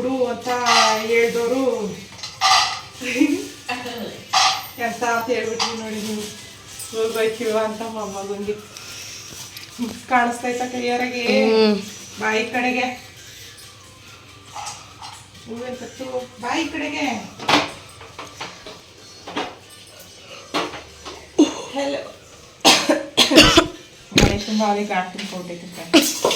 ಬಿಡು ಅಂತ ಹೇಳ್ದವರು ಎಂತ ಅಂತ ಹೇಳ್ಬಿಟ್ಟು ನೋಡಿ ನೀವು. ಹೋಗ್ಬೇಕಿವ ಅಂತ ಮಮ್ಮಗಂಗೆ ಕಾಣಿಸ್ತೈತ ಕ್ಲಿಯರಾಗಿ ಬಾಯಿ ಕಡೆಗೆ. ಹೂವಿನ ಕಟ್ಟು. ಬಾಯಿ ಕಡೆಗೆ. ಹಲೋ ಗಣೇಶನ ಅಲ್ಲಿ ಗಾಂಟಿನ ಕೊಟ್ಟಿತ್ತು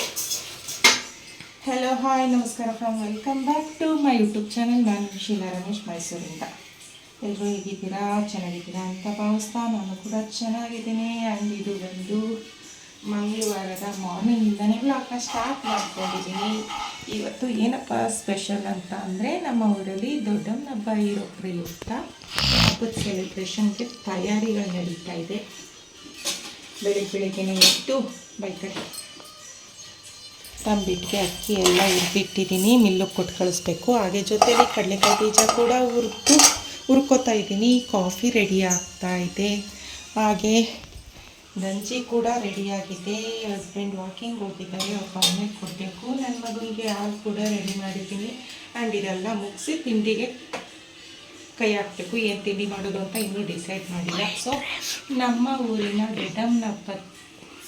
ಹೆಲೋ ಹಾಯ್ ನಮಸ್ಕಾರ from welcome back to my YouTube channel ನಾನು ಶೀಲಾ ರಮೇಶ್, ಮೈಸೂರಿಂದ. ಎಲ್ಲರೂ ಹೇಗಿದ್ದೀರಾ? ಚೆನ್ನಾಗಿದ್ದೀರಾ ಅಂತ ಭಾವಿಸ್ತಾ ನಾನು ಕೂಡ ಚೆನ್ನಾಗಿದ್ದೀನಿ. ಆ್ಯಂಡ್ ಇದು ಬಂದು ಮಂಗಳವಾರದ ಮಾರ್ನಿಂಗಿಂದನೇ ಬ್ಲಾಗ್ನ ಸ್ಟಾರ್ಟ್ ಮಾಡ್ಕೊಂಡಿದ್ದೀನಿ. ಇವತ್ತು ಏನಪ್ಪ ಸ್ಪೆಷಲ್ ಅಂತ ಅಂದರೆ ನಮ್ಮ ಊರಲ್ಲಿ ದೊಡ್ಡಮ್ಮನ ಹಬ್ಬ ಇರೋ ಪ್ರಯುಕ್ತ ಹಬ್ಬದ ಸೆಲೆಬ್ರೇಷನ್ಗೆ ತಯಾರಿಗಳು ನಡೀತಾ ಇದೆ. ಬೆಳಿಗ್ಗೆ ಬೆಳಿಗ್ಗೆನೇ ಇಟ್ಟು ಬೈಕಡೆ ತಂಬಿಟ್ಟಿಗೆ ಅಕ್ಕಿ ಎಲ್ಲ ಹುರಿದಿಟ್ಟಿದ್ದೀನಿ ಮಿಲ್ಲಿಗೆ ಕೊಟ್ಟು ಕಳಿಸ್ಬೇಕು. ಹಾಗೆ ಜೊತೆಲಿ ಕಡಲೆಕಾಯಿ ಬೀಜ ಕೂಡ ಹುರಿದು ಹುರ್ಕೋತಾ ಇದ್ದೀನಿ. ಕಾಫಿ ರೆಡಿ ಆಗ್ತಾ ಇದೆ. ಹಾಗೆ ಗಂಜಿ ಕೂಡ ರೆಡಿಯಾಗಿದೆ ಹಸ್ಬೆಂಡ್ ವಾಕಿಂಗ್ ಹೋಗಿದ್ದಾರೆ ಅವ್ರ ಮನೆಗೆ ಕೊಡಬೇಕು. ನನ್ನ ಮಗನಿಗೆ ಹಾಲು ಕೂಡ ರೆಡಿ ಮಾಡಿದ್ದೀನಿ. ಆ್ಯಂಡ್ ಇದೆಲ್ಲ ಮುಗಿಸಿ ತಿಂಡಿಗೆ ಕೈ ಹಾಕಬೇಕು. ಏನು ತಿಂಡಿ ಮಾಡೋದು ಅಂತ ಇನ್ನೂ ಡಿಸೈಡ್ ಮಾಡಿಲ್ಲ. ಸೊ ನಮ್ಮ ಊರಿನ ಹಬ್ಬ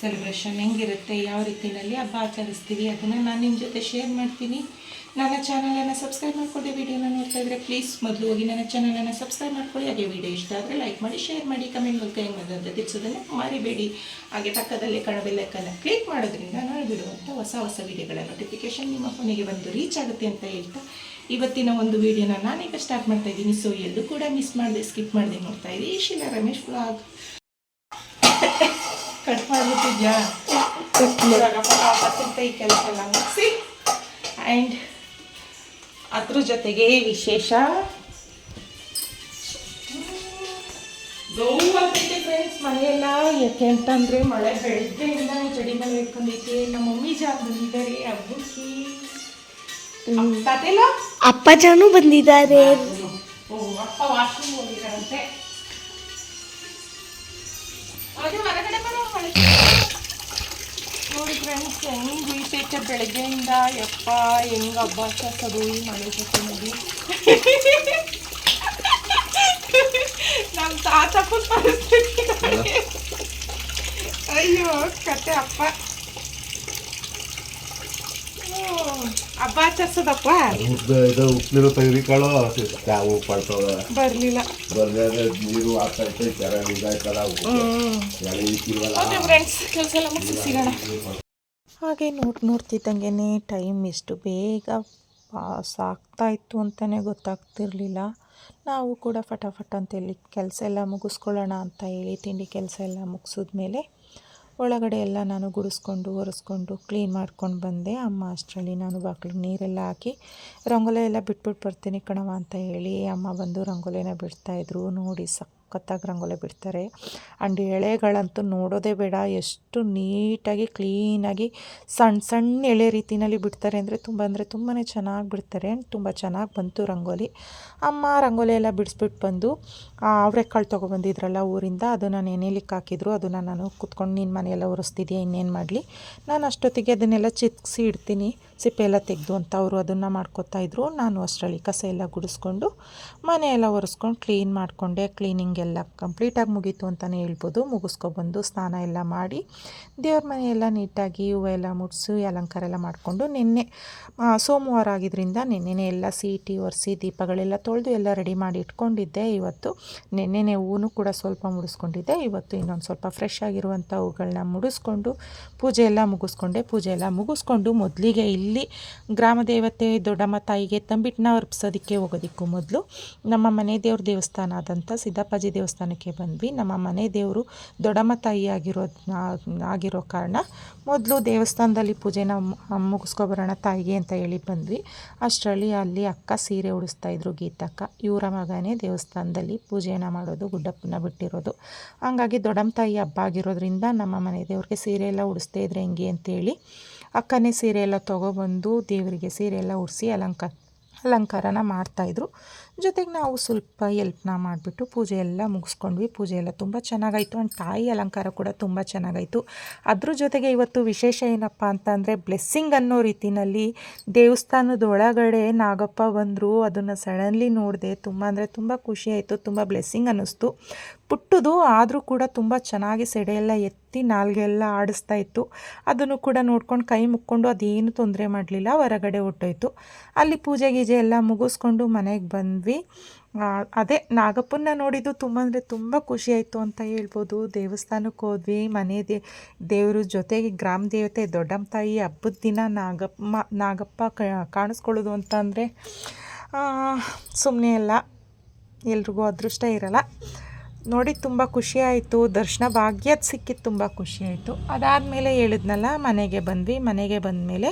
ಸೆಲೆಬ್ರೇಷನ್ ಹೆಂಗಿರುತ್ತೆ, ಯಾವ ರೀತಿಯಲ್ಲಿ ಹಬ್ಬ ಆಚರಿಸ್ತೀವಿ ಅದನ್ನು ನಾನು ನಿಮ್ಮ ಜೊತೆ ಶೇರ್ ಮಾಡ್ತೀನಿ. ನನ್ನ ಚಾನಲನ್ನು ಸಬ್ಸ್ಕ್ರೈಬ್ ಮಾಡ್ಕೊಳ್ಳಿ ವೀಡಿಯೋನ ನೋಡ್ತಾ ಇದ್ದರೆ ಪ್ಲೀಸ್ ಮೊದಲು ಹೋಗಿ ನನ್ನ ಚಾನಲನ್ನು ಸಬ್ಸ್ಕ್ರೈಬ್ ಮಾಡ್ಕೊಳ್ಳಿ. ಹಾಗೆ ವಿಡಿಯೋ ಇಷ್ಟ ಆದರೆ ಲೈಕ್ ಮಾಡಿ ಶೇರ್ ಮಾಡಿ ಕಮೆಂಟ್ ಮೂಲಕ ಹೆಂಗೆ ಅಂತ ತಿಳಿಸೋದನ್ನು ಮರಿಬೇಡಿ. ಹಾಗೆ ಪಕ್ಕದಲ್ಲಿ ಕಣಬೆಲ್ಲಕ್ಕನ್ನು ಕ್ಲಿಕ್ ಮಾಡೋದ್ರಿಂದ ನಾನು ಬಿಡುವಂಥ ಹೊಸ ಹೊಸ ವಿಡಿಯೋಗಳ ನೋಟಿಫಿಕೇಶನ್ ನಿಮ್ಮ ಫೋನಿಗೆ ಬಂದು ರೀಚ್ ಆಗುತ್ತೆ ಅಂತ ಹೇಳ್ತಾ ಇವತ್ತಿನ ಒಂದು ವಿಡಿಯೋನ ನಾನೀಗ ಸ್ಟಾರ್ಟ್ ಮಾಡ್ತಾ ಇದ್ದೀನಿ. ಸೊ ಎಲ್ಲೂ ಕೂಡ ಮಿಸ್ ಮಾಡದೆ ಸ್ಕಿಪ್ ಮಾಡದೆ ನೋಡ್ತಾ ಇದ್ದೀನಿ ಶೀಲಾ ರಮೇಶ್ ವ್ಲಾಗ್ ಕಟ್ ಮಾಡ್ಬಿಟ್ಟಿದ್ಯಾ? ಇವಾಗ ಈ ಕೆಲಸ ಎಲ್ಲ ಮುಗಿಸಿ. ಆ್ಯಂಡ್ ಅದ್ರ ಜೊತೆಗೆ ವಿಶೇಷ. ನೋವಾಗ್ತೈತೆ ಫ್ರೆಂಡ್ಸ್ ಮಳೆಯೆಲ್ಲ ಯಾಕೆ ಅಂತಂದರೆ ಮಳೆ ಬೆಳಗ್ಗೆಯಿಂದ ಚಡಿ ಮಳೆ ಇಟ್ಕೊಂಡೈತೆ ನಮ್ಮ ಮಮ್ಮಿ ಜಾಗ ಬಂದಿದ್ದಾರೆ ಹಬ್ಬಕ್ಕೆ ತಾತೆಲ್ಲ ಅಪ್ಪ ಜಾನು ಬಂದಿದ್ದಾರೆ. ಓ ಅಪ್ಪ ವಾಶ್ರೂಮ್ ಹೋಗಿದ್ದಾರಂತೆ. ನೋಡಿ ಫ್ರೆಂಡ್ಸ್ ಹೆಂಗ್ ಬೀಳ್ತೈತೆ ಬೆಳಗ್ಗೆಯಿಂದ ಯಪ್ಪ ಹೆಂಗ್ ಹಬ್ಬ ಆಚರಿಸೋದು ಈ ಮಳೆ ಜೊತೆನಲ್ಲಿ ನಮ್ಮ ತಾತಪ್ಪ ಪರಿಸ್ಥಿತಿ ನೋಡಿ. ಅಯ್ಯೋ ಕತೆ ಅಪ್ಪ ಹ್ಮ್. ಹಬ್ಬ ಆಚರಿಸೋದಪ್ಪ ಇದು ಉಪ್ಪಿರೋ ಯಾವ ಬರ್ಲಿಲ್ಲ. ನೀರು ಆಗ್ತೈತೆ ಕೆರೆ ಫ್ರೆಂಡ್ಸ್ ಕೆಲಸ ಎಲ್ಲ ಮುಗಿಸಿ ಸಿಗೋಣ. ಹಾಗೆ ನೋಡ್ ನೋಡ್ತಿದ್ದಂಗೆ ಟೈಮ್ ಎಷ್ಟು ಬೇಗ ಪಾಸ್ ಆಗ್ತಾ ಇತ್ತು ಅಂತಾನೆ ಗೊತ್ತಾಗ್ತಿರ್ಲಿಲ್ಲ. ನಾವು ಕೂಡ ಫಟಾಫಟ್ ಅಂತ ಹೇಳಿ ಕೆಲಸ ಎಲ್ಲ ಮುಗಿಸ್ಕೊಳ್ಳೋಣ ಅಂತ ಹೇಳಿ ತಿಂಡಿ ಕೆಲಸ ಎಲ್ಲ ಮುಗಿಸಿದ್ಮೇಲೆ ಒಳಗಡೆ ಎಲ್ಲ ನಾನು ಗುಡಿಸ್ಕೊಂಡು, ಒರೆಸ್ಕೊಂಡು ಕ್ಲೀನ್ ಮಾಡ್ಕೊಂಡು ಬಂದೆ. ಅಮ್ಮ ಅಷ್ಟರಲ್ಲಿ ನಾನು ಬಾಗಿಲಿಗೆ ನೀರೆಲ್ಲ ಹಾಕಿ, ರಂಗೋಲೆ ಎಲ್ಲ ಬಿಟ್ಬಿಟ್ಟು ಬರ್ತೀನಿ ಕಣವ ಅಂತ ಹೇಳಿ ಅಮ್ಮ ಬಂದು ರಂಗೋಲಿನ ಬಿಡ್ತಾಯಿದ್ರು ನೋಡಿ ಸಖತ್ತಾಗಿ ರಂಗೋಲಿ ಬಿಡ್ತಾರೆ. ಆ್ಯಂಡ್ ಎಳೆಗಳಂತೂ ನೋಡೋದೇ ಬೇಡ. ಎಷ್ಟು ನೀಟಾಗಿ, ಕ್ಲೀನಾಗಿ ಸಣ್ಣ ಸಣ್ಣ ಎಳೆ ರೀತಿಯಲ್ಲಿ ಬಿಡ್ತಾರೆ ಅಂದರೆ ತುಂಬ ಅಂದರೆ ತುಂಬಾ ಚೆನ್ನಾಗಿ ಬಿಡ್ತಾರೆ. ತುಂಬ ಚೆನ್ನಾಗಿ ಬಂತು ರಂಗೋಲಿ. ಅಮ್ಮ ರಂಗೋಲಿ ಎಲ್ಲ ಬಿಡಿಸ್ಬಿಟ್ಟು ಬಂದು ಅವರೆಕಾಳು ತೊಗೊಬಂದಿದ್ರಲ್ಲ ಊರಿಂದ, ಅದನ್ನು ನೆನೆಲಿಕ್ಕೆ ಹಾಕಿದ್ರು. ಅದನ್ನು ನಾನು ಕುತ್ಕೊಂಡು ನಿನ್ನ ಮನೆಯೆಲ್ಲ ಒರೆಸ್ತಿದ್ಯಾ ಇನ್ನೇನು ಮಾಡಲಿ? ನಾನು ಅಷ್ಟೊತ್ತಿಗೆ ಅದನ್ನೆಲ್ಲ ಚಿತ್ಕಿಸಿ ಇಡ್ತೀನಿ. ಸಿಪ್ಪೆ ಎಲ್ಲ ತೆಗೆದು ಅಂತ ಅವರು ಅದನ್ನು ಮಾಡ್ಕೊತಾ ಇದ್ರು. ನಾನು ಅಷ್ಟರಲ್ಲಿ ಕಸ ಎಲ್ಲ ಗುಡಿಸ್ಕೊಂಡು ಮನೆಯೆಲ್ಲ ಒರೆಸ್ಕೊಂಡು ಕ್ಲೀನ್ ಮಾಡಿಕೊಂಡೆ. ಕ್ಲೀನಿಂಗ್ ಎಲ್ಲ ಕಂಪ್ಲೀಟಾಗಿ ಮುಗೀತು ಅಂತಲೇ ಹೇಳ್ಬೋದು. ಮುಗಿಸ್ಕೊಬಂದು ಸ್ನಾನ ಎಲ್ಲ ಮಾಡಿ ದೇವ್ರ ಮನೆ ಎಲ್ಲ ನೀಟಾಗಿ ಹೂವು ಎಲ್ಲ ಮುಡಿಸಿ ಅಲಂಕಾರ ಎಲ್ಲ ಮಾಡಿಕೊಂಡು ನಿನ್ನೆ ಸೋಮವಾರ ಆಗಿದ್ದರಿಂದ ನಿನ್ನೆನೇ ಎಲ್ಲ ಸೀಟಿ ಒರೆಸಿ ದೀಪಗಳೆಲ್ಲ ತೊಳೆದು ಎಲ್ಲ ರೆಡಿ ಮಾಡಿ ಇಟ್ಕೊಂಡಿದ್ದೆ. ಇವತ್ತು ನಿನ್ನೆನೆ ಹೂವು ಕೂಡ ಸ್ವಲ್ಪ ಮುಡಿಸ್ಕೊಂಡಿದ್ದೆ. ಇವತ್ತು ಇನ್ನೊಂದು ಸ್ವಲ್ಪ ಫ್ರೆಶ್ ಆಗಿರುವಂಥ ಹೂಗಳನ್ನ ಮುಡಿಸ್ಕೊಂಡು ಪೂಜೆ ಎಲ್ಲ ಮುಗಿಸ್ಕೊಂಡೆ. ಪೂಜೆ ಎಲ್ಲ ಮುಗಿಸ್ಕೊಂಡು ಮೊದಲಿಗೆ ಇಲ್ಲಿ ಗ್ರಾಮ ದೇವತೆ ದೊಡ್ಡಮ್ಮ ತಾಯಿಗೆ ತಂಬಿಟ್ಟನ್ನ ಅರ್ಪಿಸೋದಕ್ಕೆ ಹೋಗೋದಕ್ಕೂ ಮೊದಲು. ನಮ್ಮ ಮನೆ ದೇವ್ರ ದೇವಸ್ಥಾನ ಆದಂಥ ಸಿದ್ದಪ್ಪಾಜಿ ದೇವಸ್ಥಾನಕ್ಕೆ ಬಂದ್ವಿ. ನಮ್ಮ ಮನೆ ದೇವರು ದೊಡ್ಡಮ್ಮ ತಾಯಿ ಆಗಿರೋ ಆಗಿರೋ ಕಾರಣ ಮೊದಲು ದೇವಸ್ಥಾನದಲ್ಲಿ ಪೂಜೆನ ಮುಗಿಸ್ಕೊಬರೋಣ ತಾಯಿಗೆ ಅಂತ ಹೇಳಿ ಬಂದ್ವಿ. ಅಷ್ಟರಲ್ಲಿ ಅಲ್ಲಿ ಅಕ್ಕ ಸೀರೆ ಉಡಿಸ್ತಾ ಇದ್ರು ಗೀತಕ್ಕ. ಇವರ ಮಗನೇ ದೇವಸ್ಥಾನದಲ್ಲಿ ಪೂಜೆನ ಮಾಡೋದು ಗುಡ್ಡಪ್ಪನ ಬಿಟ್ಟಿರೋದು. ಹಂಗಾಗಿ ದೊಡ್ಡಮ್ಮ ತಾಯಿ ಹಬ್ಬ ಆಗಿರೋದ್ರಿಂದ ನಮ್ಮ ಮನೆ ದೇವ್ರಿಗೆ ಸೀರೆ ಎಲ್ಲ ಉಡಿಸ್ತಾ ಇದ್ರೆ ಹೆಂಗೆ ಅಂತೇಳಿ ಅಕ್ಕನೇ ಸೀರೆ ಎಲ್ಲ ತೊಗೊಬಂದು ದೇವರಿಗೆ ಸೀರೆ ಎಲ್ಲ ಉಡಿಸಿ ಅಲಂಕಾರ ಅಲಂಕಾರನ ಮಾಡ್ತಾಯಿದ್ರು. ಜೊತೆಗೆ ನಾವು ಸ್ವಲ್ಪ ಎಲ್ಪ್ನ ಮಾಡಿಬಿಟ್ಟು ಪೂಜೆ ಎಲ್ಲ ಮುಗಿಸ್ಕೊಂಡ್ವಿ. ಪೂಜೆ ಎಲ್ಲ ತುಂಬ ಚೆನ್ನಾಗಾಯಿತು. ಆ್ಯಂಡ್ ತಾಯಿ ಅಲಂಕಾರ ಕೂಡ ತುಂಬ ಚೆನ್ನಾಗಾಯಿತು. ಅದ್ರ ಜೊತೆಗೆ ಇವತ್ತು ವಿಶೇಷ ಏನಪ್ಪ ಅಂತಂದರೆ ಬ್ಲೆಸ್ಸಿಂಗ್ ಅನ್ನೋ ರೀತಿಯಲ್ಲಿ ದೇವಸ್ಥಾನದ ಒಳಗಡೆ ನಾಗಪ್ಪ ಬಂದರು. ಅದನ್ನು ಸಡನ್ಲಿ ನೋಡಿದೆ ತುಂಬ ಅಂದರೆ ತುಂಬ ಖುಷಿಯಾಯಿತು ತುಂಬ ಬ್ಲೆಸ್ಸಿಂಗ್ ಅನ್ನಿಸ್ತು. ಪುಟ್ಟದು, ಆದರೂ ಕೂಡ ತುಂಬ ಚೆನ್ನಾಗಿ ಸೆಡೆಯೆಲ್ಲ ಎತ್ತಿ ನಾಲ್ಗೆ ಎಲ್ಲ ಆಡಿಸ್ತಾ ಇತ್ತು. ಅದನ್ನು ಕೂಡ ನೋಡ್ಕೊಂಡು ಕೈ ಮುಕ್ಕೊಂಡು ಅದೇನು ತೊಂದರೆ ಮಾಡಲಿಲ್ಲ, ಹೊರಗಡೆ ಹೊಟ್ಟೋಯ್ತು ಅಲ್ಲಿ ಪೂಜೆ ಗೀಜೆ ಎಲ್ಲ ಮುಗಿಸ್ಕೊಂಡು ಮನೆಗೆ ಬಂದ್ವಿ. ಅದೇ ನಾಗಪ್ಪನ ನೋಡಿದ್ದು ತುಂಬ ಅಂದರೆ ತುಂಬ ಖುಷಿ ಆಯಿತು ಅಂತ ಹೇಳ್ಬೋದು. ದೇವಸ್ಥಾನಕ್ಕೆ ಹೋದ್ವಿ, ಮನೆ ದೇ, ದೇವರು ಜೊತೆಗೆ ಗ್ರಾಮ ದೇವತೆ ದೊಡ್ಡಮ್ಮ ತಾಯಿ ಹಬ್ಬದ ದಿನ ನಾಗಪ್ಪ ನಾಗಪ್ಪ ಕಾಣಿಸ್ಕೊಳ್ಳೋದು ಅಂತ ಅಂದರೆ ಸುಮ್ಮನೆ ಅಲ್ಲ. ಎಲ್ರಿಗೂ ಅದೃಷ್ಟ ಇರಲ್ಲ. ನೋಡಿ, ತುಂಬ ಖುಷಿ ಆಯಿತು. ದರ್ಶನ ಭಾಗ್ಯದ ಸಿಕ್ಕಿದ್ದು ತುಂಬ ಖುಷಿ ಆಯಿತು. ಅದಾದಮೇಲೆ ಹೇಳಿದ್ನಲ್ಲ, ಮನೆಗೆ ಬಂದ್ವಿ. ಮನೆಗೆ ಬಂದಮೇಲೆ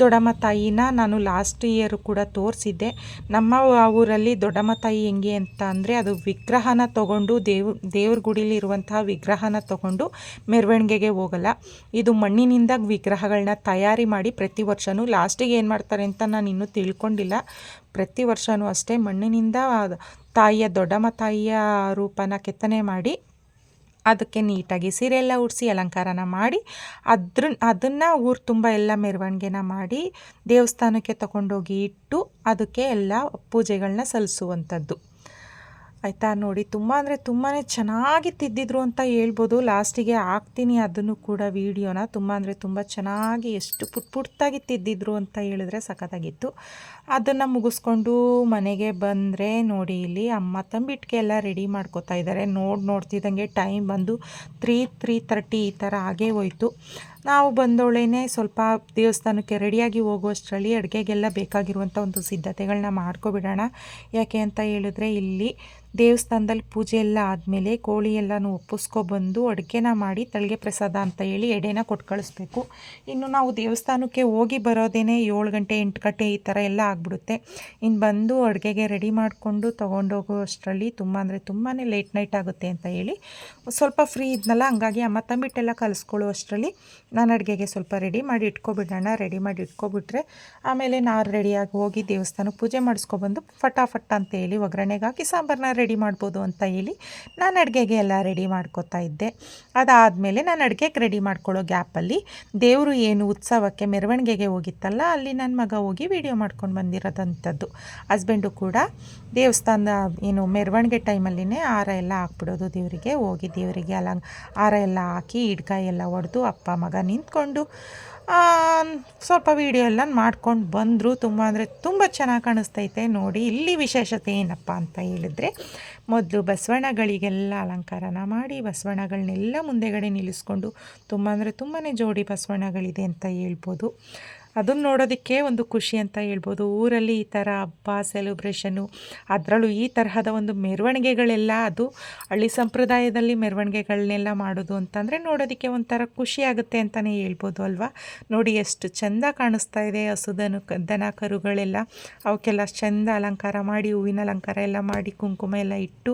ದೊಡ್ಡಮ್ಮ ತಾಯಿನ ನಾನು ಲಾಸ್ಟ್ ಇಯರು ಕೂಡ ತೋರಿಸಿದ್ದೆ. ನಮ್ಮ ಊರಲ್ಲಿ ದೊಡ್ಡಮ್ಮ ತಾಯಿ ಹೆಂಗೆ ಅಂತ ಅಂದರೆ, ಅದು ವಿಗ್ರಹನ ತಗೊಂಡು, ದೇವ್, ದೇವ್ರ ಗುಡಿಲಿರುವಂತಹ ವಿಗ್ರಹನ ತಗೊಂಡು ಮೆರವಣಿಗೆಗೆ ಹೋಗಲ್ಲ. ಇದು ಮಣ್ಣಿನಿಂದ ವಿಗ್ರಹಗಳನ್ನ ತಯಾರಿ ಮಾಡಿ ಪ್ರತಿ ವರ್ಷವೂ ಲಾಸ್ಟಿಗೆ ಏನು ಮಾಡ್ತಾರೆ ಅಂತ ನಾನು ಇನ್ನೂ ತಿಳ್ಕೊಂಡಿಲ್ಲ. ಪ್ರತಿ ವರ್ಷವೂ ಅಷ್ಟೇ ಮಣ್ಣಿನಿಂದ ತಾಯಿಯ ದೊಡ್ಡಮ್ಮ ತಾಯಿಯ ರೂಪನ ಕೆತ್ತನೆ ಮಾಡಿ ಅದಕ್ಕೆ ನೀಟಾಗಿ ಸೀರೆ ಎಲ್ಲ ಉಡಿಸಿ ಅಲಂಕಾರನ ಮಾಡಿ ಅದ್ರ ಅದನ್ನು ಊರು ತುಂಬ ಎಲ್ಲ ಮೆರವಣಿಗೆನ ಮಾಡಿ ದೇವಸ್ಥಾನಕ್ಕೆ ತಗೊಂಡೋಗಿ ಇಟ್ಟು ಅದಕ್ಕೆ ಎಲ್ಲ ಪೂಜೆಗಳನ್ನ ಸಲ್ಲಿಸುವಂಥದ್ದು. ಆಯಿತಾ ನೋಡಿ, ತುಂಬ ಅಂದರೆ ತುಂಬಾ ಚೆನ್ನಾಗಿ ತಿದ್ದಿದ್ರು ಅಂತ ಹೇಳ್ಬೋದು. ಲಾಸ್ಟಿಗೆ ಹಾಕ್ತೀನಿ ಅದನ್ನು ಕೂಡ ವೀಡಿಯೋನ. ತುಂಬ ಅಂದರೆ ತುಂಬ ಚೆನ್ನಾಗಿ ಎಷ್ಟು ಪುಟ್ ಪುಟ್ಟಾಗಿ ತಿದ್ದಿದ್ರು ಅಂತ ಹೇಳಿದ್ರೆ ಸಖತ್ತಾಗಿತ್ತು. ಅದನ್ನು ಮುಗಿಸ್ಕೊಂಡು ಮನೆಗೆ ಬಂದರೆ ನೋಡಿ, ಇಲ್ಲಿ ಅಮ್ಮ ತಂಬಿಟ್ಟಿಗೆ ಎಲ್ಲ ರೆಡಿ ಮಾಡ್ಕೋತಾ ಇದ್ದಾರೆ. ನೋಡಿ ನೋಡ್ತಿದ್ದಂಗೆ ಟೈಮ್ ಬಂದು ತ್ರೀ ತ್ರೀ ತರ್ಟಿ ಈ ಥರ ಆಗೇ ಹೋಯ್ತು. ನಾವು ಬಂದವಳೇನೆ ಸ್ವಲ್ಪ ದೇವಸ್ಥಾನಕ್ಕೆ ರೆಡಿಯಾಗಿ ಹೋಗುವಷ್ಟರಲ್ಲಿ ಅಡುಗೆಗೆಲ್ಲ ಬೇಕಾಗಿರುವಂಥ ಒಂದು ಸಿದ್ಧತೆಗಳನ್ನ ಮಾಡ್ಕೊಬಿಡೋಣ. ಯಾಕೆ ಅಂತ ಹೇಳಿದ್ರೆ ಇಲ್ಲಿ ದೇವಸ್ಥಾನದಲ್ಲಿ ಪೂಜೆ ಎಲ್ಲ ಆದಮೇಲೆ ಕೋಳಿ ಎಲ್ಲನೂ ಒಪ್ಪಿಸ್ಕೊಬಂದು ಅಡುಗೆನ ಮಾಡಿ ತಳಿಗೆ ಪ್ರಸಾದ ಅಂತ ಹೇಳಿ ಎಡೆನ ಕೊಟ್ಟು ಕಳಿಸ್ಬೇಕು. ಇನ್ನು ನಾವು ದೇವಸ್ಥಾನಕ್ಕೆ ಹೋಗಿ ಬರೋದೇನೆ ಏಳು ಗಂಟೆ, ಎಂಟು ಗಂಟೆ ಈ ಥರ ಎಲ್ಲ ಆಗಿಬಿಡುತ್ತೆ. ಇನ್ನು ಬಂದು ಅಡುಗೆಗೆ ರೆಡಿ ಮಾಡಿಕೊಂಡು ತೊಗೊಂಡೋಗೋಷ್ಟರಲ್ಲಿ ತುಂಬ ಅಂದರೆ ತುಂಬಾ ಲೇಟ್ ನೈಟ್ ಆಗುತ್ತೆ ಅಂತ ಹೇಳಿ. ಸ್ವಲ್ಪ ಫ್ರೀ ಇದ್ನಲ್ಲ, ಹಂಗಾಗಿ ಅಮ್ಮ ತಂಬಿಟ್ಟೆಲ್ಲ ಕಲಿಸ್ಕೊಳ್ಳೋ ಅಷ್ಟರಲ್ಲಿ ನಾನು ಅಡುಗೆಗೆ ಸ್ವಲ್ಪ ರೆಡಿ ಮಾಡಿ ಇಟ್ಕೊಬಿಡೋಣ. ರೆಡಿ ಮಾಡಿ ಇಟ್ಕೊಬಿಟ್ರೆ ಆಮೇಲೆ ನಾನು ರೆಡಿಯಾಗಿ ಹೋಗಿ ದೇವಸ್ಥಾನಕ್ಕೆ ಪೂಜೆ ಮಾಡಿಸ್ಕೊಬಂದು ಫಟಾಫಟ್ ಅಂತ ಹೇಳಿ ಒಗ್ಗರಣೆಗೆ ಹಾಕಿ ಸಾಂಬಾರನ್ನ ರೆಡಿ ಮಾಡ್ಬೋದು ಅಂತ ಹೇಳಿ ನಾನು ಅಡುಗೆಗೆ ಎಲ್ಲ ರೆಡಿ ಮಾಡ್ಕೋತಾ ಇದ್ದೆ. ಅದಾದಮೇಲೆ ನಾನು ಅಡುಗೆಗೆ ರೆಡಿ ಮಾಡ್ಕೊಳ್ಳೋ ಗ್ಯಾಪಲ್ಲಿ ದೇವರು ಏನು ಉತ್ಸವಕ್ಕೆ ಮೆರವಣಿಗೆಗೆ ಹೋಗಿತ್ತಲ್ಲ, ಅಲ್ಲಿ ನನ್ನ ಮಗ ಹೋಗಿ ವಿಡಿಯೋ ಮಾಡ್ಕೊಂಡು ಬಂದಿರೋದಂಥದ್ದು. ಹಸ್ಬೆಂಡು ಕೂಡ ದೇವಸ್ಥಾನದ ಏನು ಮೆರವಣಿಗೆ ಟೈಮಲ್ಲಿನೇ ಹಾರ ಎಲ್ಲ ಹಾಕ್ಬಿಡೋದು ದೇವರಿಗೆ. ಹೋಗಿ ದೇವರಿಗೆ ಅಲ ಹಾರ ಎಲ್ಲ ಹಾಕಿ ಹಿಡ್ಕಾಯಿ ಎಲ್ಲ ಹೊಡೆದು ಅಪ್ಪ, ಮಗ ನಿಂತ್ಕೊಂಡು ಸ್ವಲ್ಪ ವೀಡಿಯೋ ಎಲ್ಲ ಮಾಡ್ಕೊಂಡು ಬಂದರು. ತುಂಬ ಅಂದರೆ ತುಂಬ ಚೆನ್ನಾಗಿ ಕಾಣಿಸ್ತೈತೆ ನೋಡಿ. ಇಲ್ಲಿ ವಿಶೇಷತೆ ಏನಪ್ಪ ಅಂತ ಹೇಳಿದ್ರೆ, ಮೊದಲು ಬಸವಣ್ಣಗಳಿಗೆಲ್ಲ ಅಲಂಕಾರನ ಮಾಡಿ ಬಸವಣ್ಣಗಳನ್ನೆಲ್ಲ ಮುಂದೆಗಡೆ ನಿಲ್ಲಿಸ್ಕೊಂಡು, ತುಂಬ ಅಂದರೆ ತುಂಬಾ ಜೋಡಿ ಬಸವಣ್ಣಗಳಿದೆ ಅಂತ ಹೇಳ್ಬೋದು. ಅದನ್ನು ನೋಡೋದಕ್ಕೆ ಒಂದು ಖುಷಿ ಅಂತ ಹೇಳ್ಬೋದು. ಊರಲ್ಲಿ ಈ ಥರ ಹಬ್ಬ ಸೆಲೆಬ್ರೇಷನ್ನು ಅದರಲ್ಲೂ ಈ ತರಹದ ಒಂದು ಮೆರವಣಿಗೆಗಳೆಲ್ಲ ಅದು ಹಳ್ಳಿ ಸಂಪ್ರದಾಯದಲ್ಲಿ ಮೆರವಣಿಗೆಗಳನ್ನೆಲ್ಲ ಮಾಡೋದು ಅಂತಂದರೆ ನೋಡೋದಕ್ಕೆ ಒಂಥರ ಖುಷಿ ಆಗುತ್ತೆ ಅಂತಲೇ ಹೇಳ್ಬೋದು ಅಲ್ವಾ? ನೋಡಿ ಎಷ್ಟು ಚೆಂದ ಕಾಣಿಸ್ತಾ ಇದೆ ಹಸುದನು, ದನ ಕರುಗಳೆಲ್ಲ. ಅವಕ್ಕೆಲ್ಲ ಚೆಂದ ಅಲಂಕಾರ ಮಾಡಿ, ಹೂವಿನ ಅಲಂಕಾರ ಎಲ್ಲ ಮಾಡಿ, ಕುಂಕುಮ ಎಲ್ಲ ಇಟ್ಟು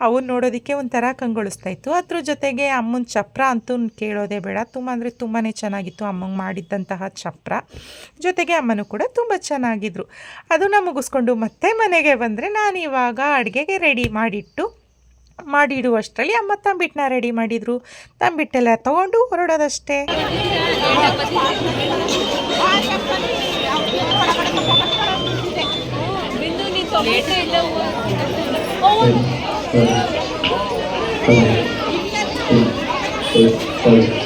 ಅವನ್ನ ನೋಡೋದಕ್ಕೆ ಒಂಥರ ಕಂಗೊಳಿಸ್ತಾ ಇತ್ತು. ಅದ್ರ ಜೊತೆಗೆ ಅಮ್ಮನ ಚಪ್ರ ಅಂತೂ ಕೇಳೋದೇ ಬೇಡ. ತುಂಬ ಅಂದರೆ ತುಂಬಾ ಚೆನ್ನಾಗಿತ್ತು ಅಮ್ಮಂಗೆ ಮಾಡಿದ್ದಂತಹ ಚಪ್ರ. ಜೊತೆಗೆ ಅಮ್ಮನೂ ಕೂಡ ತುಂಬ ಚೆನ್ನಾಗಿದ್ರು. ಅದನ್ನು ಮುಗಿಸ್ಕೊಂಡು ಮತ್ತೆ ಮನೆಗೆ ಬಂದರೆ ನಾನು ಇವಾಗ ಅಡುಗೆಗೆ ರೆಡಿ ಮಾಡಿಟ್ಟು, ಮಾಡಿಡುವಷ್ಟರಲ್ಲಿ ಅಮ್ಮ ತಂಬಿಟ್ಟನ್ನ ರೆಡಿ ಮಾಡಿದರು. ತಂಬಿಟ್ಟೆಲ್ಲ ತೊಗೊಂಡು ಹೊರಡೋದಷ್ಟೇ. ಅವ್ರನ್ನೆಲ್ಲ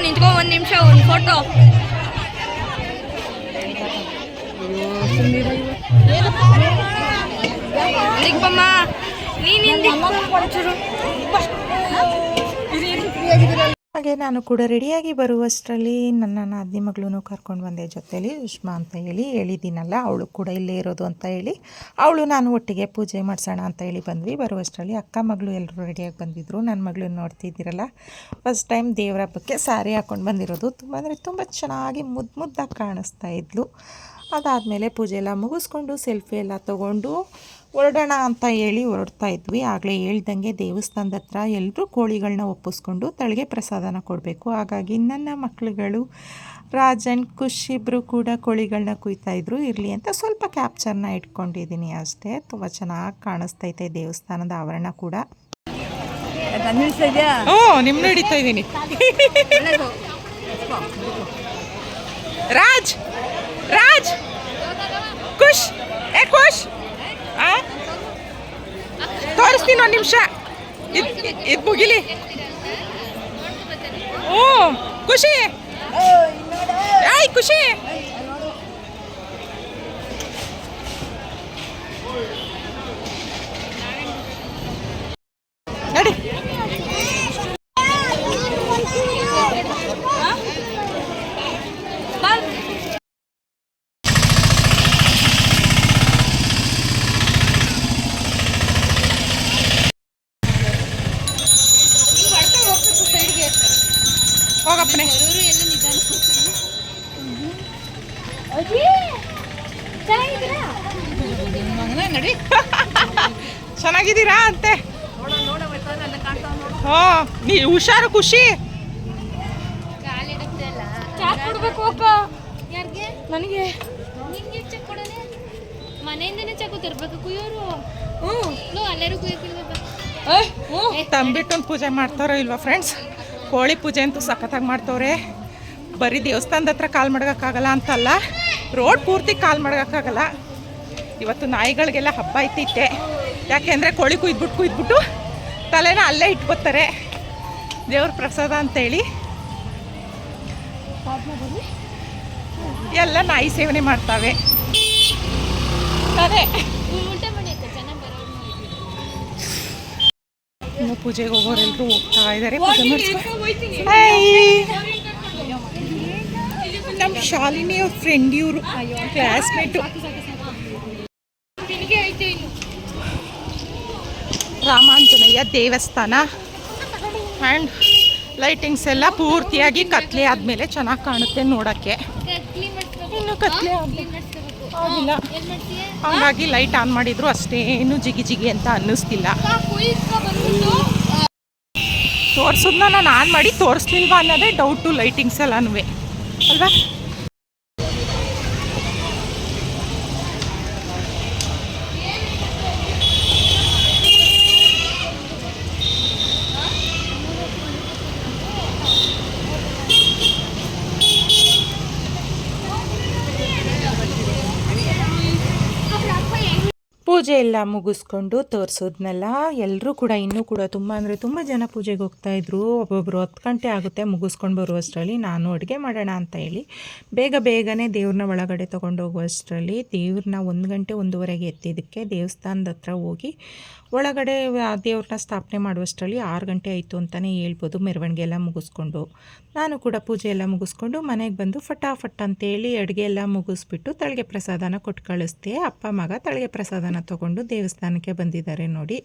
ಏಯ್ ಎತ್ಕೊಂಡು ನಿಂತ್ಕೊ ಒಂದು ನಿಮಿಷ ಒಂದು ಫೋಟೋ ದಿಗ್ಬಮ್ಮ ನೀನು ಹಿಂದೆ ಹಾಗೆ ನಾನು ಕೂಡ ರೆಡಿಯಾಗಿ ಬರುವಷ್ಟರಲ್ಲಿ ನನ್ನ ನಾದಿನಿ ಮಗಳೂ ಕರ್ಕೊಂಡು ಬಂದೆ ಜೊತೆಯಲ್ಲಿ ಸುಷ್ಮಾ ಅಂತ ಹೇಳಿ ಹೇಳಿದ್ದೀನಲ್ಲ, ಅವಳು ಕೂಡ ಇಲ್ಲೇ ಇರೋದು ಅಂತ ಹೇಳಿ. ಅವಳು ನಾನು ಒಟ್ಟಿಗೆ ಪೂಜೆ ಮಾಡಿಸೋಣ ಅಂತ ಹೇಳಿ ಬಂದ್ವಿ. ಬರುವಷ್ಟರಲ್ಲಿ ಅಕ್ಕ ಮಗಳು ಎಲ್ಲರೂ ರೆಡಿಯಾಗಿ ಬಂದಿದ್ದರು ನನ್ನ ಮಗಳು ನೋಡ್ತಿದ್ದೀರಲ್ಲ ಫಸ್ಟ್ ಟೈಮ್ ದೇವರ ಹಬ್ಬಕ್ಕೆ ಸ್ಯಾರಿ ಹಾಕ್ಕೊಂಡು ಬಂದಿರೋದು. ತುಂಬ ಅಂದರೆ ತುಂಬ ಚೆನ್ನಾಗಿ ಮುದ್ದು ಮುದ್ದಾಗಿ ಕಾಣಿಸ್ತಾ ಇದ್ಲು. ಅದಾದಮೇಲೆ ಪೂಜೆ ಎಲ್ಲ ಮುಗಿಸ್ಕೊಂಡು ಸೆಲ್ಫಿ ಎಲ್ಲ ತೊಗೊಂಡು ಹೊರಡೋಣ ಅಂತ ಹೇಳಿ ಹೊರಡ್ತಾ ಇದ್ವಿ. ಆಗಲೇ ಹೇಳ್ದಂಗೆ ದೇವಸ್ಥಾನದ ಹತ್ರ ಎಲ್ಲರೂ ಕೋಳಿಗಳನ್ನ ಒಪ್ಪಿಸ್ಕೊಂಡು ತಳಿಗೆ ಪ್ರಸಾದನ ಕೊಡಬೇಕು. ಹಾಗಾಗಿ ನನ್ನ ಮಕ್ಕಳುಗಳು ರಾಜನ್ ಖುಷ್ ಇಬ್ಬರು ಕೂಡ ಕೋಳಿಗಳನ್ನ ಕುಯ್ತಾ ಇದ್ರು. ಇರಲಿ ಅಂತ ಸ್ವಲ್ಪ ಕ್ಯಾಪ್ಚರ್ನ ಇಟ್ಕೊಂಡಿದ್ದೀನಿ ಅಷ್ಟೇ. ತುಂಬ ಚೆನ್ನಾಗಿ ಕಾಣಿಸ್ತೈತೆ ದೇವಸ್ಥಾನದ ಆವರಣ ಕೂಡ. ನಿಮ್ಮನ್ನ ನಿಮ್ಮ ನಡೀತಾ ಇದ್ದೀನಿ. ರಾಜ್ ರಾಜ್ ಖುಷ್ ಆ? ಒಂದು ನಿಮಿಷ. ಇದು ಮುಗಿಲಿ. ಓ ಖುಷಿ. ಆಯ್ ಖುಷಿ ನಡಿ ನಡಿ. ಚೆನ್ನಾಗಿದ್ದೀರಾ ಅಂತೆ? ಹೋ ನೀ ಹುಷಾರು ಖುಷಿ. ಚಾಕ್ ಕೊಡ್ಬೇಕು ಅಕ್ಕ ಯಾರಿಗೆ? ನನಗೆ. ಮನೆಯಿಂದನೇ ಚೆಕ್ ತರ್ಬೇಕು ಕುಯ್ಯೋರು. ಹ್ಞೂ ಎಲ್ಲರೂ ಕುಯ್ಯಕ್ಕಿಲ್ವ ಹ್ಞೂ ತಂಬಿಟ್ಟೊಂದು ಪೂಜೆ ಮಾಡ್ತಾರೋ ಇಲ್ವಾ ಫ್ರೆಂಡ್ಸ್ ಕೋಳಿ ಪೂಜೆ ಅಂತೂ ಸಖತ್ತಾಗಿ ಮಾಡ್ತವ್ರೆ. ಬರೀ ದೇವಸ್ಥಾನದ ಹತ್ರ ಕಾಲು ಮಾಡೋಕ್ಕಾಗಲ್ಲ ಅಂತಲ್ಲ ರೋಡ್ ಪೂರ್ತಿ ಕಾಲು ಮಾಡೋಕ್ಕಾಗಲ್ಲ ಇವತ್ತು ನಾಯಿಗಳಿಗೆಲ್ಲ ಹಬ್ಬ ಐತೈತೆ. ಯಾಕೆಂದರೆ ಕೋಳಿ ಕುಯ್ದ್ಬಿಟ್ಟು ಕುಯ್ದ್ಬಿಟ್ಟು ತಲೆನ ಅಲ್ಲೇ ಇಟ್ಕೋತಾರೆ ದೇವ್ರ ಪ್ರಸಾದ ಅಂತೇಳಿ. ಎಲ್ಲ ನಾಯಿ ಸೇವನೆ ಮಾಡ್ತಾವೆ. ಅದೇ ಉಲ್ಟಾ ಮಾಡಿ ಅಕ್ಕ ಚೆನ್ನಾಗಿ ಬರೋರು ಇನ್ನು ಪೂಜೆಗೆ ಹೋಗೋರೆಲ್ಲರೂ ಹೋಗ್ತಾ ಇದ್ದಾರೆ ಪೂಜೆ ಮಾಡಿಸ್ಕೊಂಡು ನಮ್ಮ ಶಾಲಿನಿ ಅವ್ರ ಫ್ರೆಂಡ್ ಇವರು. ಕ್ಲಾಸ್ಮೇಟು ರಾಮಾಂಜನೇಯ ದೇವಸ್ಥಾನ. ಆ್ಯಂಡ್ ಲೈಟಿಂಗ್ಸ್ ಎಲ್ಲ ಪೂರ್ತಿಯಾಗಿ ಕತ್ಲೆ ಆದಮೇಲೆ ಚೆನ್ನಾಗಿ ಕಾಣುತ್ತೆ ನೋಡೋಕ್ಕೆ. ಇನ್ನು ಕತ್ಲೆ ಆಗಿಲ್ಲ. ಹಾಗಾಗಿ ಲೈಟ್ ಆನ್ ಮಾಡಿದ್ರು ಅಷ್ಟೇನು ಜಿಗಿ ಜಿಗಿ ಅಂತ ಅನ್ನಿಸ್ತಿಲ್ಲ. ತೋರಿಸೋದನ್ನ ನಾನು ಆನ್ ಮಾಡಿ ತೋರಿಸ್ಲಿಲ್ವಾ ಅನ್ನೋದೇ ಡೌಟು ಲೈಟಿಂಗ್ಸ್ ಎಲ್ಲನೂ ಅಲ್ವಾ? ಪೂಜೆ ಎಲ್ಲ ಮುಗಿಸ್ಕೊಂಡು ತೋರಿಸೋದ್ನೆಲ್ಲ ಎಲ್ಲರೂ ಕೂಡ, ಇನ್ನೂ ಕೂಡ ತುಂಬ ಅಂದರೆ ತುಂಬ ಜನ ಪೂಜೆಗೆ ಹೋಗ್ತಾ ಇದ್ರು. ಒಬ್ಬೊಬ್ಬರು ಹತ್ತು ಗಂಟೆ ಆಗುತ್ತೆ ಮುಗಿಸ್ಕೊಂಡು ಬರುವಷ್ಟರಲ್ಲಿ. ನಾನು ಅಡುಗೆ ಮಾಡೋಣ ಅಂತ ಹೇಳಿ ಬೇಗ ಬೇಗನೆ ದೇವ್ರನ್ನ ಒಳಗಡೆ ತೊಗೊಂಡು ಹೋಗುವಷ್ಟರಲ್ಲಿ ದೇವ್ರನ್ನ ಒಂದು ಗಂಟೆ ಒಂದೂವರೆಗೆ ಎತ್ತಿದ್ದಕ್ಕೆ ದೇವಸ್ಥಾನದ ಹತ್ರ ಹೋಗಿ ಒಳಗಡೆ ದೇವ್ರನ್ನ ಸ್ಥಾಪನೆ ಮಾಡುವಷ್ಟರಲ್ಲಿ ಆರು ಗಂಟೆ ಆಯಿತು ಅಂತಲೇ ಹೇಳ್ಬೋದು, ಮೆರವಣಿಗೆ ಎಲ್ಲ ಮುಗಿಸ್ಕೊಂಡು. ನಾನು ಕೂಡ ಪೂಜೆ ಎಲ್ಲ ಮುಗಿಸ್ಕೊಂಡು ಮನೆಗೆ ಬಂದು ಫಟಾಫಟ್ ಅಂತೇಳಿ ಅಡುಗೆ ಎಲ್ಲ ಮುಗಿಸ್ಬಿಟ್ಟು ತಳಿಗೆ ಪ್ರಸಾದನ ಕೊಟ್ಟು ಕಳಿಸ್ದೆ. ಅಪ್ಪ, ಮಗ ತಳಿಗೆ ಪ್ರಸಾದನ ತೊಗೊಂಡು ದೇವಸ್ಥಾನಕ್ಕೆ ಬಂದಿದ್ದಾರೆ ನೋಡಿ.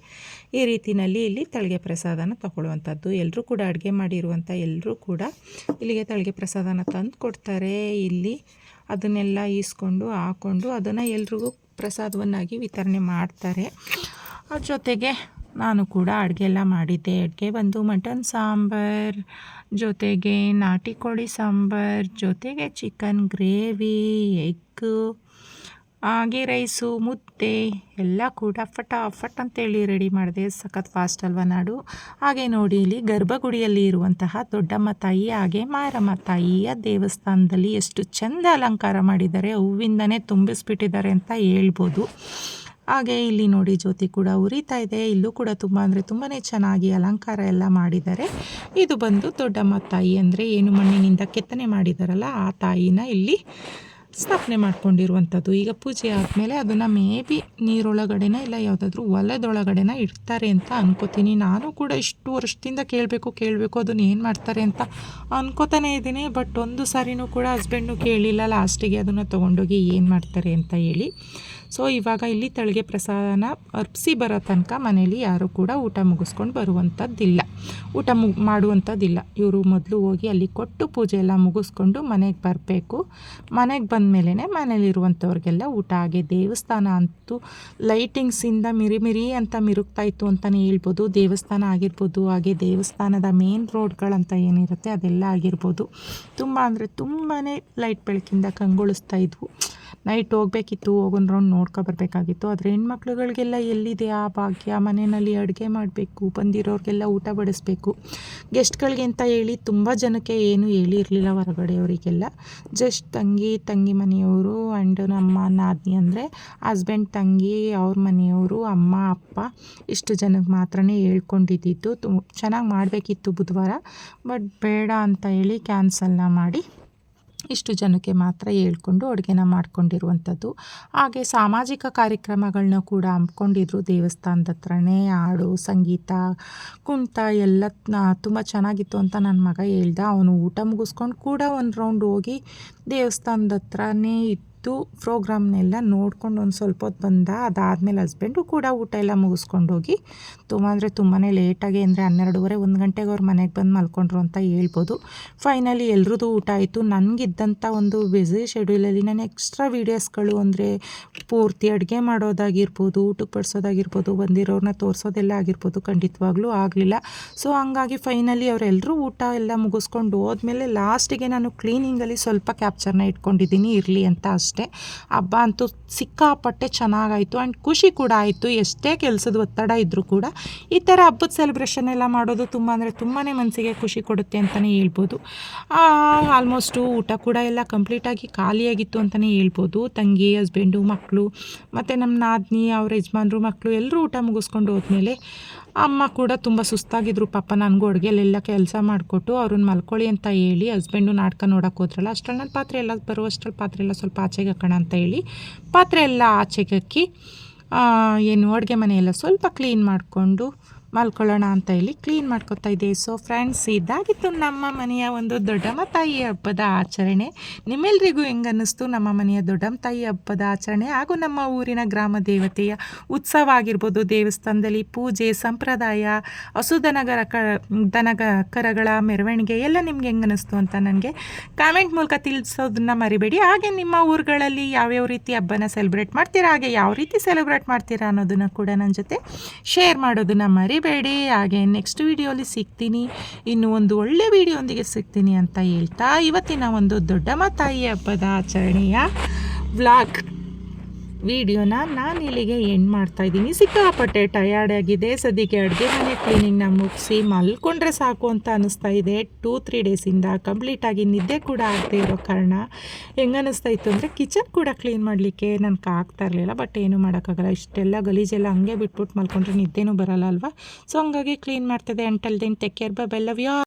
ಈ ರೀತಿಯಲ್ಲಿ ಇಲ್ಲಿ ತಳಿಗೆ ಪ್ರಸಾದನ ತಗೊಳ್ಳುವಂಥದ್ದು. ಎಲ್ಲರೂ ಕೂಡ ಅಡುಗೆ ಮಾಡಿರುವಂಥ ಎಲ್ಲರೂ ಕೂಡ ಇಲ್ಲಿಗೆ ತಳಿಗೆ ಪ್ರಸಾದನ ತಂದು ಕೊಡ್ತಾರೆ. ಇಲ್ಲಿ ಅದನ್ನೆಲ್ಲ ಈಸ್ಕೊಂಡು ಹಾಕ್ಕೊಂಡು ಅದನ್ನು ಎಲ್ರಿಗೂ ಪ್ರಸಾದವನ್ನಾಗಿ ವಿತರಣೆ ಮಾಡ್ತಾರೆ. ಅದ್ರ ಜೊತೆಗೆ ನಾನು ಕೂಡ ಅಡುಗೆ ಎಲ್ಲ ಮಾಡಿದ್ದೆ. ಅಡುಗೆ ಬಂದು ಮಟನ್ ಸಾಂಬಾರ್, ಜೊತೆಗೆ ನಾಟಿ ಕೋಳಿ ಸಾಂಬಾರ್, ಜೊತೆಗೆ ಚಿಕನ್ ಗ್ರೇವಿ ಎಗ್ಗು ಹಾಗೆ ರೈಸು, ಮುದ್ದೆ ಎಲ್ಲ ಕೂಡ ಫಟಾಫಟ್ ಅಂತೇಳಿ ರೆಡಿ ಮಾಡಿದೆ. ಸಖತ್ ಫಾಸ್ಟ್ ಅಲ್ವಾ ನಾಡು. ಹಾಗೆ ನೋಡಿ ಇಲ್ಲಿ ಗರ್ಭಗುಡಿಯಲ್ಲಿ ಇರುವಂತಹ ದೊಡ್ಡಮ್ಮ ತಾಯಿ ಹಾಗೆ ಮಾರಮ್ಮ ತಾಯಿಯ ದೇವಸ್ಥಾನದಲ್ಲಿ ಎಷ್ಟು ಚೆಂದ ಅಲಂಕಾರ ಮಾಡಿದ್ದಾರೆ. ಹೂವಿಂದನೇ ತುಂಬಿಸ್ಬಿಟ್ಟಿದ್ದಾರೆ ಅಂತ ಹೇಳ್ಬೋದು. ಹಾಗೆ ಇಲ್ಲಿ ನೋಡಿ ಜ್ಯೋತಿ ಕೂಡ ಉರಿತಾ ಇದೆ. ಇಲ್ಲೂ ಕೂಡ ತುಂಬ ಅಂದರೆ ತುಂಬಾ ಚೆನ್ನಾಗಿ ಅಲಂಕಾರ ಎಲ್ಲ ಮಾಡಿದ್ದಾರೆ. ಇದು ಬಂದು ದೊಡ್ಡಮ್ಮ ತಾಯಿ ಅಂದರೆ ಏನು ಮಣ್ಣಿನಿಂದ ಕೆತ್ತನೆ ಮಾಡಿದಾರಲ್ಲ ಆ ತಾಯಿನ ಇಲ್ಲಿ ಸ್ಥಾಪನೆ ಮಾಡ್ಕೊಂಡಿರುವಂಥದ್ದು. ಈಗ ಪೂಜೆ ಆದಮೇಲೆ ಅದನ್ನು ಮೇ ಬಿ ನೀರೊಳಗಡೆನ ಇಲ್ಲ ಯಾವುದಾದ್ರೂ ಹೊಲದೊಳಗಡೆನ ಇಡ್ತಾರೆ ಅಂತ ಅನ್ಕೋತೀನಿ. ನಾನು ಕೂಡ ಇಷ್ಟು ವರ್ಷದಿಂದ ಕೇಳಬೇಕು ಕೇಳಬೇಕು ಅದನ್ನ ಏನು ಮಾಡ್ತಾರೆ ಅಂತ ಅನ್ಕೋತಾನೆ ಇದ್ದೀನಿ. ಬಟ್ ಒಂದು ಸಾರಿನೂ ಕೂಡ ಹಸ್ಬೆಂಡು ಕೇಳಿಲ್ಲ ಲಾಸ್ಟಿಗೆ ಅದನ್ನು ತೊಗೊಂಡೋಗಿ ಏನು ಮಾಡ್ತಾರೆ ಅಂತ ಹೇಳಿ. ಸೊ ಇವಾಗ ಇಲ್ಲಿ ತಳಿಗೆ ಪ್ರಸಾದನ ಅರ್ಪಿಸಿ ಬರೋ ತನಕ ಮನೇಲಿ ಯಾರೂ ಕೂಡ ಊಟ ಮುಗಿಸ್ಕೊಂಡು ಬರುವಂಥದ್ದಿಲ್ಲ. ಊಟ ಮುಗ್ ಮಾಡುವಂಥದ್ದಿಲ್ಲ. ಇವರು ಮೊದಲು ಹೋಗಿ ಅಲ್ಲಿ ಕೊಟ್ಟು ಪೂಜೆ ಎಲ್ಲ ಮುಗಿಸ್ಕೊಂಡು ಮನೆಗೆ ಬರಬೇಕು. ಮನೆಗೆ ಬಂದ ಮೇಲೇ ಮನೇಲಿರುವಂಥವ್ರಿಗೆಲ್ಲ ಊಟ, ಹಾಗೆ ದೇವಸ್ಥಾನ ಅಂತೂ ಲೈಟಿಂಗ್ಸಿಂದ ಮಿರಿ ಮಿರಿ ಅಂತ ಮಿರುಗ್ತಾ ಇತ್ತು ಅಂತಲೇ ಹೇಳ್ಬೋದು. ದೇವಸ್ಥಾನ ಆಗಿರ್ಬೋದು, ಹಾಗೆ ದೇವಸ್ಥಾನದ ಮೇನ್ ರೋಡ್ಗಳಂತ ಏನಿರುತ್ತೆ ಅದೆಲ್ಲ ಆಗಿರ್ಬೋದು. ತುಂಬ ಅಂದರೆ ತುಂಬಾ ಲೈಟ್ ಬೆಳಕಿಂದ ಕಂಗೊಳಿಸ್ತಾ ಇದ್ವು. ನೈಟ್ ಹೋಗ್ಬೇಕಿತ್ತು, ಹೋಗೋನ್ ರೌಂಡ್ ನೋಡ್ಕೊಬರ್ಬೇಕಾಗಿತ್ತು ಆದರೆ ಹೆಣ್ಮಕ್ಳುಗಳಿಗೆಲ್ಲ ಎಲ್ಲಿದೆ ಆ ಭಾಗ್ಯ? ಮನೆಯಲ್ಲಿ ಅಡುಗೆ ಮಾಡಬೇಕು, ಬಂದಿರೋರಿಗೆಲ್ಲ ಊಟ ಬಡಿಸ್ಬೇಕು. ಗೆಸ್ಟ್ಗಳಿಗೆ ಅಂತ ಹೇಳಿ ತುಂಬ ಜನಕ್ಕೆ ಏನು ಹೇಳಿರಲಿಲ್ಲ ಹೊರಗಡೆಯವರಿಗೆಲ್ಲ ಜಸ್ಟ್ ತಂಗಿ ತಂಗಿ ಮನೆಯವರು ಆ್ಯಂಡ್ ನಮ್ಮ ನಾದಿನಿ ಅಂದರೆ ಹಸ್ಬೆಂಡ್ ತಂಗಿ, ಅವ್ರ ಮನೆಯವರು, ಅಮ್ಮ, ಅಪ್ಪ ಇಷ್ಟು ಜನಕ್ಕೆ ಮಾತ್ರನೇ ಹೇಳ್ಕೊಂಡಿದ್ದಿದ್ದು. ತು, ಚೆನ್ನಾಗಿ ಮಾಡಬೇಕಿತ್ತು ಬುಧವಾರ, ಬಟ್ ಬೇಡ ಅಂತ ಹೇಳಿ ಕ್ಯಾನ್ಸಲ್ನ ಮಾಡಿ ಇಷ್ಟು ಜನಕ್ಕೆ ಮಾತ್ರ ಹೇಳ್ಕೊಂಡು ಅಡುಗೆನ ಮಾಡ್ಕೊಂಡಿರುವಂಥದ್ದು. ಹಾಗೆ ಸಾಮಾಜಿಕ ಕಾರ್ಯಕ್ರಮಗಳನ್ನ ಕೂಡ ಹಮ್ಮಿಕೊಂಡಿದ್ರು. ದೇವಸ್ಥಾನದ ಹತ್ರನೇ ಹಾಡು, ಸಂಗೀತ, ಕುಣಿತ ಎಲ್ಲ ತುಂಬ ಚೆನ್ನಾಗಿತ್ತು ಅಂತ ನನ್ನ ಮಗ ಹೇಳ್ದ. ಅವನು ಊಟ ಮುಗಿಸ್ಕೊಂಡು ಕೂಡ ಒಂದು ರೌಂಡ್ ಹೋಗಿ ದೇವಸ್ಥಾನದ ಹತ್ರನೇ ಇದ್ದು ಪ್ರೋಗ್ರಾಮ್ನೆಲ್ಲ ನೋಡ್ಕೊಂಡು ಒಂದು ಸ್ವಲ್ಪ ಹೊತ್ತು ಬಂದ, ಅದಾದಮೇಲೆ ಹಸ್ಬೆಂಡು ಕೂಡ ಊಟ ಎಲ್ಲ ಮುಗಿಸ್ಕೊಂಡು ಹೋಗಿ, ತುಂಬ ಅಂದರೆ ತುಂಬಾ ಲೇಟಾಗಿ ಅಂದರೆ ಹನ್ನೆರಡುವರೆ, ಒಂದು ಗಂಟೆಗೆ ಅವ್ರು ಮನೆಗೆ ಬಂದು ಮಲ್ಕೊಂಡ್ರು ಅಂತ ಹೇಳ್ಬೋದು. ಫೈನಲಿ ಎಲ್ರದ್ದು ಊಟ ಆಯಿತು. ನನಗಿದ್ದಂಥ ಒಂದು ಬ್ಯುಸಿ ಶೆಡ್ಯೂಲಲ್ಲಿ ನಾನು ಎಕ್ಸ್ಟ್ರಾ ವೀಡಿಯೋಸ್ಗಳು ಅಂದರೆ ಪೂರ್ತಿ ಅಡುಗೆ ಮಾಡೋದಾಗಿರ್ಬೋದು ಊಟಕ್ಕೆ ಬಡಿಸೋದಾಗಿರ್ಬೋದು ಬಂದಿರೋರನ್ನ ತೋರಿಸೋದೆಲ್ಲ ಆಗಿರ್ಬೋದು ಖಂಡಿತವಾಗ್ಲೂ ಆಗಲಿಲ್ಲ. ಸೊ ಹಂಗಾಗಿ ಫೈನಲಿ ಅವರೆಲ್ಲರೂ ಊಟ ಎಲ್ಲ ಮುಗಿಸ್ಕೊಂಡು ಹೋದ್ಮೇಲೆ ಲಾಸ್ಟಿಗೆ ನಾನು ಕ್ಲೀನಿಂಗಲ್ಲಿ ಸ್ವಲ್ಪ ಕ್ಯಾಪ್ಚರ್ನ ಇಟ್ಕೊಂಡಿದ್ದೀನಿ, ಇರಲಿ ಅಂತ ಅಷ್ಟೇ. ಹಬ್ಬ ಅಂತೂ ಸಿಕ್ಕಾಪಟ್ಟೆ ಚೆನ್ನಾಗಾಯಿತು. ಆ್ಯಂಡ್ ಖುಷಿ ಕೂಡ ಆಯಿತು. ಎಷ್ಟೇ ಕೆಲಸದ ಒತ್ತಡ ಇದ್ದರೂ ಕೂಡ ಈ ಥರ ಹಬ್ಬದ ಸೆಲೆಬ್ರೇಷನ್ ಎಲ್ಲ ಮಾಡೋದು ತುಂಬ ಅಂದರೆ ತುಂಬಾ ಮನಸ್ಸಿಗೆ ಖುಷಿ ಕೊಡುತ್ತೆ ಅಂತಲೇ ಹೇಳ್ಬೋದು. ಆಲ್ಮೋಸ್ಟು ಊಟ ಕೂಡ ಎಲ್ಲ ಕಂಪ್ಲೀಟಾಗಿ ಖಾಲಿಯಾಗಿತ್ತು ಅಂತಲೇ ಹೇಳ್ಬೋದು. ತಂಗಿ ಹಸ್ಬೆಂಡು ಮಕ್ಕಳು ಮತ್ತು ನಮ್ಮ ನಾದಿನಿ, ಅವ್ರ ಯಜಮಾನ್ರು ಮಕ್ಕಳು ಎಲ್ಲರೂ ಊಟ ಮುಗಿಸ್ಕೊಂಡು ಹೋದ್ಮೇಲೆ ಅಮ್ಮ ಕೂಡ ತುಂಬ ಸುಸ್ತಾಗಿದ್ರು. ಪಾಪ ನನಗೂ ಅಡುಗೆಲೆಲ್ಲ ಕೆಲಸ ಮಾಡಿಕೊಟ್ಟು ಅವ್ರನ್ನ ಮಲ್ಕೊಳ್ಳಿ ಅಂತ ಹೇಳಿ ಹಸ್ಬೆಂಡು ನಾಟಕ ನೋಡೋಕೆ ಹೋದ್ರಲ್ಲ ಅಷ್ಟ್ರಲ್ಲಿ ನಾನು ಪಾತ್ರೆ ಎಲ್ಲ ಬರುವಷ್ಟ್ರಲ್ಲಿ ಪಾತ್ರೆ ಎಲ್ಲ ಸ್ವಲ್ಪ ಆಚೆಗೆ ಹಾಕೋಣ ಅಂತ ಹೇಳಿ ಪಾತ್ರೆ ಎಲ್ಲ ಆಚೆಗೆ ಹಾಕಿ ಏನು ಅಡುಗೆ ಮನೆಯೆಲ್ಲ ಸ್ವಲ್ಪ ಕ್ಲೀನ್ ಮಾಡಿಕೊಂಡು ಮಲ್ಕೊಳ್ಳೋಣ ಅಂತ ಹೇಳಿ ಕ್ಲೀನ್ ಮಾಡ್ಕೊತಾ ಇದ್ದೆ ಸೊ ಫ್ರೆಂಡ್ಸ್ ಇದಾಗಿತ್ತು ನಮ್ಮ ಮನೆಯ ಒಂದು ದೊಡ್ಡಮ್ಮ ತಾಯಿ ಹಬ್ಬದ ಆಚರಣೆ. ನಿಮ್ಮೆಲ್ರಿಗೂ ಹೆಂಗೆ ಅನ್ನಿಸ್ತು? ನಮ್ಮ ಮನೆಯ ದೊಡ್ಡಮ್ಮ ತಾಯಿ ಹಬ್ಬದ ಆಚರಣೆ ಹಾಗೂ ನಮ್ಮ ಊರಿನ ಗ್ರಾಮ ದೇವತೆಯ ಉತ್ಸವ ಆಗಿರ್ಬೋದು, ದೇವಸ್ಥಾನದಲ್ಲಿ ಪೂಜೆ, ಸಂಪ್ರದಾಯ ಹಸುದನಗರ ಕ, ದನಗ, ಕರಗಳ ಮೆರವಣಿಗೆ ಎಲ್ಲ ನಿಮ್ಗೆ ಹೆಂಗೆ ಅನ್ನಿಸ್ತು ಅಂತ ನನಗೆ ಕಾಮೆಂಟ್ ಮೂಲಕ ತಿಳಿಸೋದನ್ನ ಮರಿಬೇಡಿ. ಹಾಗೆ ನಿಮ್ಮ ಊರುಗಳಲ್ಲಿ ಯಾವ್ಯಾವ ರೀತಿ ಹಬ್ಬನ ಸೆಲೆಬ್ರೇಟ್ ಮಾಡ್ತೀರಾ? ಹಾಗೆ ಯಾವ ರೀತಿ ಸೆಲೆಬ್ರೇಟ್ ಮಾಡ್ತೀರಾ ಅನ್ನೋದನ್ನು ಕೂಡ ನನ್ನ ಜೊತೆ ಶೇರ್ ಮಾಡೋದನ್ನು ಮರಿಬೇಡಿ. ಹಾಗೆ ನೆಕ್ಸ್ಟ್ ವಿಡಿಯೋಲಿ ಸಿಗ್ತೀನಿ. ಇನ್ನು ಒಂದು ಒಳ್ಳೆ ವಿಡಿಯೋಂದಿಗೆ ಸಿಗ್ತೀನಿ ಅಂತ ಹೇಳ್ತಾ, ಇವತ್ತಿನ ಒಂದು ದೊಡ್ಡಮ್ಮ ತಾಯಿ ಹಬ್ಬದ ಆಚರಣೆಯ ವ್ಲಾಗ್ ವಿಡಿಯೋನ ನಾನು ಇಲ್ಲಿಗೆ ಎಂಡ್ ಮಾಡ್ತಾ ಇದ್ದೀನಿ. ಸಿಕ್ಕಾಪಟ್ಟೆ ಟಯರ್ಡ್ ಆಗಿದೆ. ಸದ್ಯಕ್ಕೆ ಅಡುಗೆ ಮನೆ ಕ್ಲೀನಿಂಗ್ನ ಮುಗಿಸಿ ಮಲ್ಕೊಂಡ್ರೆ ಸಾಕು ಅಂತ ಅನ್ನಿಸ್ತಾ ಇದೆ. ಟೂ ತ್ರೀ ಡೇಸಿಂದ ಕಂಪ್ಲೀಟಾಗಿ ನಿದ್ದೆ ಕೂಡ ಆಗದೆ ಇರೋ ಕಾರಣ ಹೆಂಗೆ ಅನ್ನಿಸ್ತಾ ಇತ್ತು ಅಂದರೆ ಕಿಚನ್ ಕೂಡ ಕ್ಲೀನ್ ಮಾಡಲಿಕ್ಕೆ ನನಗೆ ಆಗ್ತಾ ಇರಲಿಲ್ಲ. ಬಟ್ ಏನೂ ಮಾಡೋಕ್ಕಾಗಲ್ಲ. ಇಷ್ಟೆಲ್ಲ ಗಲೀಜೆಲ್ಲ ಹಂಗೆ ಬಿಟ್ಬಿಟ್ಟು ಮಲ್ಕೊಂಡ್ರೆ ನಿದ್ದೆನೂ ಬರಲ್ಲ ಅಲ್ವಾ? ಸೊ ಹಂಗಾಗಿ ಕ್ಲೀನ್ ಮಾಡ್ತದೆ until then take care bye